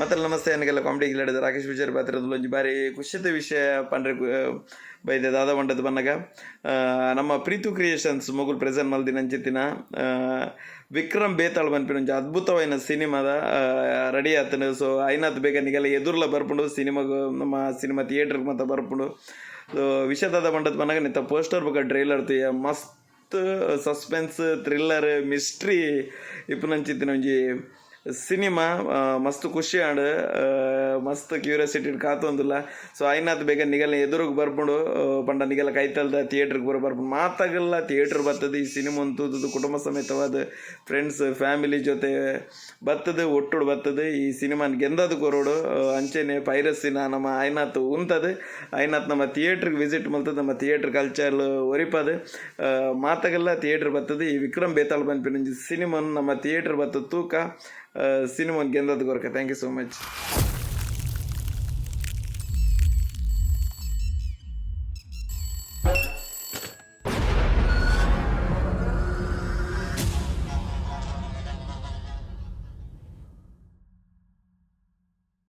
ಮತ್ತೆ ನಮಸ್ತೆ ನನಗೆಲ್ಲ ಕಾಮಿಡಿ ಗಿಲಾಡಿದ ರಾಕೇಶ್ ವಿಜಯ್ ಪಾತ್ರದ ಒಂದು ಬಾರಿ ಖುಷಿದ ವಿಷಯ ಪಂಡ್ರೆ ಬೈದೆ, ದಾದ ಬಂಡದ ಬನ್ನಗ ನಮ್ಮ ಪ್ರೀತು ಕ್ರಿಯೇಷನ್ಸ್ ಮೊಗುಲ್ ಪ್ರೆಸೆಂಟ್ ಮಲ್ದಿನ ಅಂಚಿತ್ತಿನ ವಿಕ್ರಮ್ ಬೇತಾಳ್ ಬನ್ಪಿನ ಒಂಜಿ ಸಿನಿಮಾದ ರೆಡಿ ಆತನು. ಸೊ ಐನಾತ್ ಬೇಗ ನಿಗೆಲ್ಲ ಎದುರ್ಲ ಬರ್ಪುಂಡು, ಸಿನಿಮಾಗ ನಮ್ಮ ಸಿನಿಮಾ ಥಿಯೇಟರ್ಗೆ ಮತ್ತೆ ಬರ್ಪುಂಡು. ಸೊ ವಿಷಯದಾದ ಬಂಡದ ಬನ್ನಗ ನಿಂತ ಪೋಸ್ಟರ್ ಬುಕ್ಕ ಟ್ರೈಲರ್ ತೀಯ ಮಸ್ತ್ ಸಸ್ಪೆನ್ಸ್ ಥ್ರಿಲ್ಲರ್ ಮಿಸ್ಟ್ರಿ ಇಪ್ಪುನಂಚಿತ್ತಿನ ಒಂಜಿ ಸಿನಿಮಾ ಮಸ್ತ್ ಖುಷಿ ಆಂಡ್ ಮಸ್ತ್ ಕ್ಯೂರಿಯಾಸಿಟಿ ಕಾತೊಂದಿಲ್ಲ ಸೊ ಐನಾತ್ ಬೇಗ ನಿಗಲ್ ಎದುರುಗ್ ಬರ್ಪುಂಡು ಪಂಡ ಕೈ ಕೈತಲ್ದ ಥಿಯೇಟ್ರಿಗೆ ಬರೋ ಬರ್ಬಿಡು. ಮಾತಾಗಲ್ಲ ಥಿಯೇಟ್ರ್ ಬತ್ತದ, ಈ ಸಿನಿಮಾ ಅಂತದ್ದು ಕುಟುಂಬ ಸಮೇತವಾದ ಫ್ರೆಂಡ್ಸ್ ಫ್ಯಾಮಿಲಿ ಜೊತೆ ಬತ್ತದ, ಒಟ್ಟುಡು ಬತ್ತದ, ಈ ಸಿನಿಮಾ ಗೆಂದದ ಕೊರೋಡು ಅಂಚೆನೆ ಪೈರಸಿನ ನಮ್ಮ ಐನಾತ್ ಉಂತದ. ಐನಾತ್ ನಮ್ಮ ಥಿಯೇಟ್ರಿಗೆ ವಿಸಿಟ್ ಮಲ್ತದ, ನಮ್ಮ ಥಿಯೇಟ್ರ್ ಕಲ್ಚರ್ ಒರಿಪದು. ಮಾತಾಗಲ್ಲ ಥಿಯೇಟ್ರ್ ಬರ್ತದೆ ಈ ವಿಕ್ರಮ್ ಬೇತಾಳ್ ಬನ್ಪಿನ ಸಿನಿಮಾ ನಮ್ಮ ಥಿಯೇಟ್ರ್ ಬರ್ತದೆ ತೂಕ ಸಿನಿಮಾನ್ ಗೆಂದದ ಕೊರಕ ಥ್ಯಾಂಕ್ ಯು ಸೋ ಮಚ್